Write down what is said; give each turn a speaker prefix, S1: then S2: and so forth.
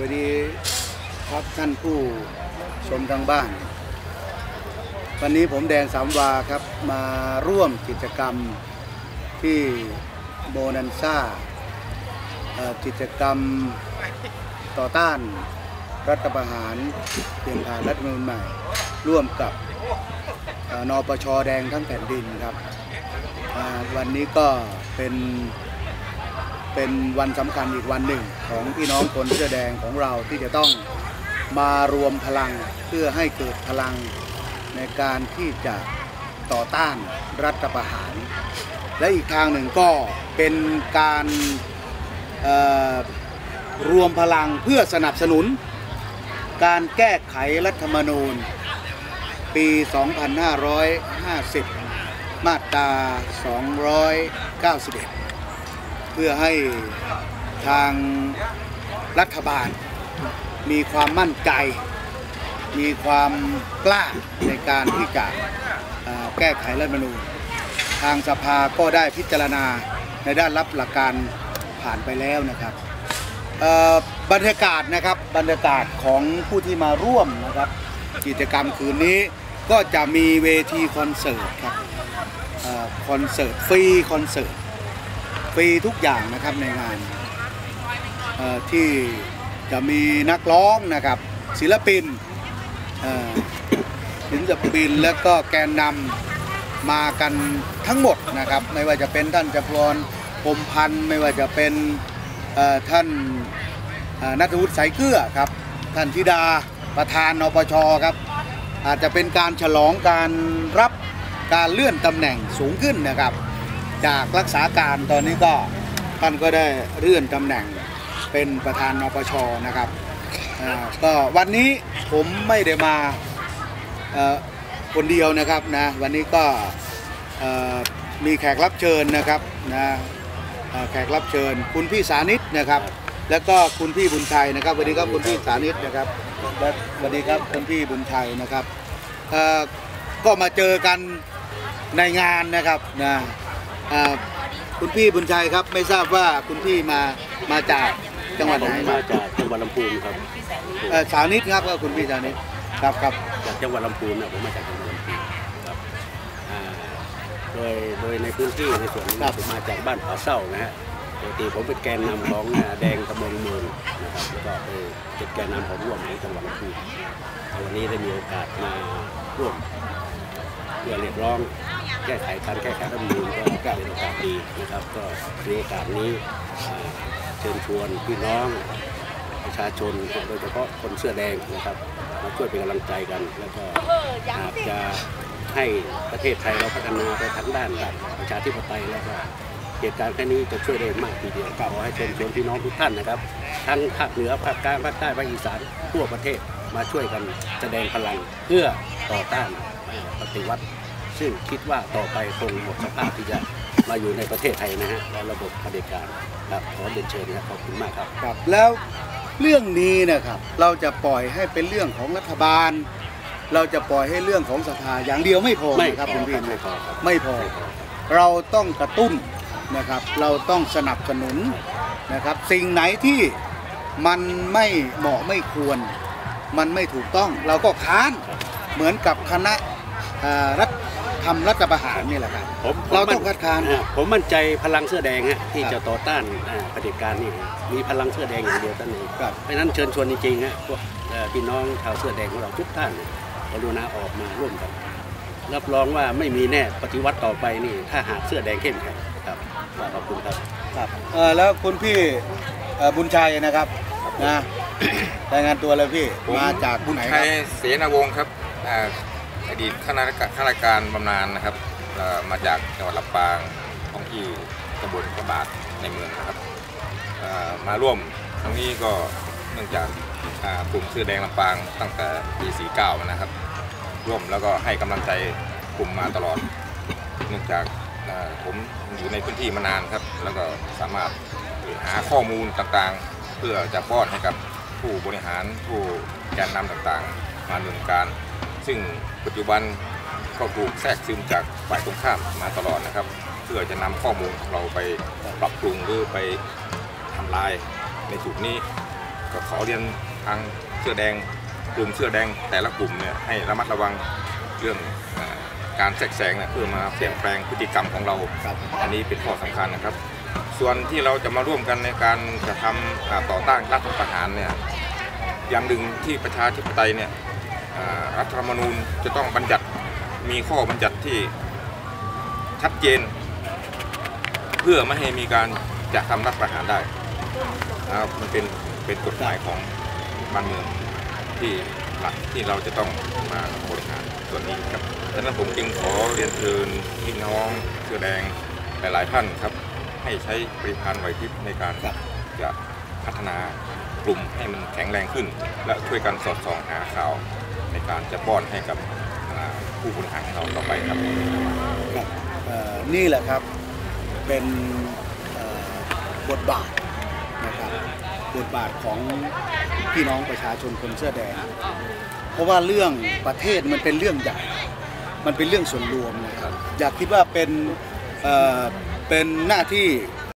S1: วัสดีครับท่านผู้ชมทางบ้าน วันนี้ผมแดงสามวาครับมาร่วมกิจกรรมที่โบนันซ่ากิจกรรมต่อต้านรัฐประหารเปลี่ยนผ่านรัฐมนูญใหม่ ร่วมกับนปชแดงทั้งแผ่นดินครับวันนี้ก็เป็น เป็นวันสำคัญอีกวันหนึ่งของพี่น้องคนเสื้อแดงของเราที่จะต้องมารวมพลังเพื่อให้เกิดพลังในการที่จะต่อต้านรัฐประหาร และอีกทางหนึ่งก็เป็นการรวมพลังเพื่อสนับสนุน การแก้ไขรัฐธรรมนูญ ปี 2550 มาตรา 291 เพื่อให้ทางรัฐบาล มีความมั่นใจ มีความกล้าในการที่จะแก้ไขรัฐมนูญทางสภาก็ได้พิจารณาในด้านรับหลักการผ่านไปแล้วนะครับบรรยากาศนะครับบรรยากาศของผู้ที่มาร่วมนะครับกิจกรรมคืนนี้ก็จะมีเวทีคอนเสิร์ตครับออคอนเสิร์ตฟรีคอนเสิร์ต ฟรีทุกอย่างนะครับในงานที่จะมีนักร้องนะครับ ศิลปินศิลปินแล้วก็แกนนำมากันทั้งหมดนะครับ ไม่ว่าจะเป็นท่านจพรพรหมพันธ์ไม่ว่าจะเป็นท่านนัทวุฒิสายเกลือครับ ท่านธิดาประธานนปชครับ อาจจะเป็นการฉลองการรับการเลื่อนตำแหน่งสูงขึ้นนะครับ จากรักษาการตอนนี้ก็ท่านก็ได้เลื่อนตำแหน่งเป็นประธานนปชนะครับก็วันนี้ผมไม่ได้มาคนเดียวนะครับนะวันนี้ก็มีแขกรับเชิญนะครับนะแขกรับเชิญ คุณพี่สานิตนะครับ แล้วก็คุณพี่บุญชัยนะครับสวัสดีครับคุณพี่สานิตนะครับและสวัสดีครับคุณพี่บุญชัยนะครับก็มาเจอกันในงานนะครับนะ คุณพี่บุญชัยครับไม่ทราบว่าคุณพี่มามาจากจังหวัด
S2: ผ
S1: ไหน
S2: มมาจากจังหวัดลำพูนครับ
S1: เอ่อสานิตครับก็คุณพี่สานิตครับครับ
S2: จากจังหวัดลำพูนนะผมมาจากจังหวัดลำพูนครับอ่าโดยโดยในพื้นที่ในส่วนนี้ผมมาจากบ้านผาเศร้านะฮะปกติผมเป็นแกนนำของอ่าแดงตะเมงเมืองนะครับแล้วก็เป็นแกนนำของร่วมของจังหวัดลำพูนวันนี้ได้มีโอกาสมาร่วม เพื่อเรียกร้องแก้ไขการแก้ไขรัฐมนูญก็เป็นโอกาสดีนะครับ ก็ในโอกาสนี้เชิญชวนพี่น้องประชาชนโดยเฉพาะคนเสื้อแดงนะครับมาช่วยเป็นกำลังใจกัน แล้วก็อาจจะให้ประเทศไทยเราพัฒนาไปทั้งด้านแบบประชาธิปไตยแล้วก็เหตุการณ์แค่นี้จะช่วยได้มากทีเดียวขอให้เชิญชวนพี่น้องทุกท่านนะครับ ทั้งภาคเหนือภาคกลางภาคใต้ภาคอีสานทั่วประเทศมาช่วยกันแสดงพลังเพื่อต่อต้าน ปฏิวัติ ซึ่งคิดว่าต่อไปคงหมดสภาพที่จะมาอยู่ในประเทศไทยนะฮะและระบบเผด็จการครับขอเรียนเชิญนะครับขอบคุณมากครับ
S1: ครับแล้วเรื่องนี้นะครับเราจะปล่อยให้เป็นเรื่องของรัฐบาล เราจะปล่อยให้เรื่องของสภาอย่างเดียวไม่พอ
S2: ไม่
S1: นะครับ
S2: พอ
S1: คุณพี่
S2: ครับไม่
S1: นะ
S2: พอครับ
S1: ไม่พอ เราต้องกระตุ้นนะครับ เราต้องสนับสนุนนะครับ สิ่งไหนที่มันไม่เหมาะไม่ควร มันไม่ถูกต้อง เราก็ค้านเหมือนกับคณะเอ่อ รัฐทำรัฐประหารนี่แหละครับ
S2: ผมผม
S1: เราต้องคัดค้าน
S2: อ่ผมมั่นใจพลังเสื้อแดงฮะที่
S1: ครับ
S2: จะต่อต้านอ่าเผด็จการนี่มีพลังเสื้อแดงอย่างเดียวท่านเอง
S1: ครับ
S2: เพราะฉะนั้นเชิญชวนจริงๆฮะพวกเอ่อพี่น้องชาวเสื้อแดงของเราทุกท่านกรุณาออกมาร่วมกัน รับรองว่าไม่มีแน่ปฏิวัติต่อไปนี่ ถ้าหากเสื้อแดงเข้มแข็งครับขอบคุณครับ
S1: ครับเอ่อแล้วคุณพี่เอ่อบุญชัยนะครับนะรายงานตัวเลยพี่
S3: ผม
S1: มาจาก
S3: บุญ
S1: ไหนค
S3: ชั
S1: รับ
S3: ยเสนาวงศ์ครับ อดีตข้าราชการข้าราชการบำนาญนะครับมาจากจังหวัดลำปางท้องที่ตำบลพระบาทในเมืองนะครับมาร่วมครั้งนี้ก็เนื่องจากกลุ่มเสื้อแดงลำปางตั้งแต่ปี49มานะครับ ร่วมแล้วก็ให้กำลังใจกลุ่มมาตลอด เนื่องจากผมอยู่ในพื้นที่มานานครับ แล้วก็สามารถหาข้อมูลต่างๆ เพื่อจะป้อนให้กับผู้บริหารผู้แกนนำต่างๆ มาดำเนินการ ซึ่งปัจจุบันก็ถูกแทรกซึมจากฝ่ายตรงข้ามมาตลอดนะครับ เพื่อจะนำข้อมูลของเราไปปรับปรุงหรือไปทำลายในจุดนี้ ก็ขอเรียนทางเสื้อแดงกลุ่มเสื้อแดงแต่ละกลุ่มเนี่ยให้ระมัดระวังเรื่องอการแทรกแซงเนี่ยเพื่อมาเปลี่ยนแปลงพฤติกรรมของเรา อันนี้เป็นข้อสำคัญนะครับ ส่วนที่เราจะมาร่วมกันในการกระทำอ่าต่อต้านรัฐประหารเนี่ยอย่างหนึ่งที่ประชาธิปไตยเนี่ย รัฐธรรมนูญจะต้องบัญญัติมีข้อบัญญัติที่ชัดเจน เพื่อไม่ให้มีการจะทำรัฐประหารได้นะครับมันเป็นเป็นกฎหมายของบ้านเมืองที่หลักที่เราจะต้องมาบริหารส่วนนี้ครับดังนั้นผมจึงขอเรียนเชิญพี่น้องเสื้อแดงหลาย ๆ ท่านครับ ให้ใช้ปริพานไหวพริบในการ
S1: ครับ
S3: จะพัฒนากลุ่มให้มันแข็งแรงขึ้น และช่วยกันสอดส่องหาข่าวใน การจะป้อนให้กับผู้บริหารของเราต่อไปครับ
S1: นี่แหละครับเป็นบทบาทนะครับบทบาทของพี่น้องประชาชนคนเสื้อแดง เพราะว่าเรื่องประเทศมันเป็นเรื่องใหญ่ มันเป็นเรื่องส่วนรวมนะครับอยากคิดว่าเป็นเป็นหน้าที่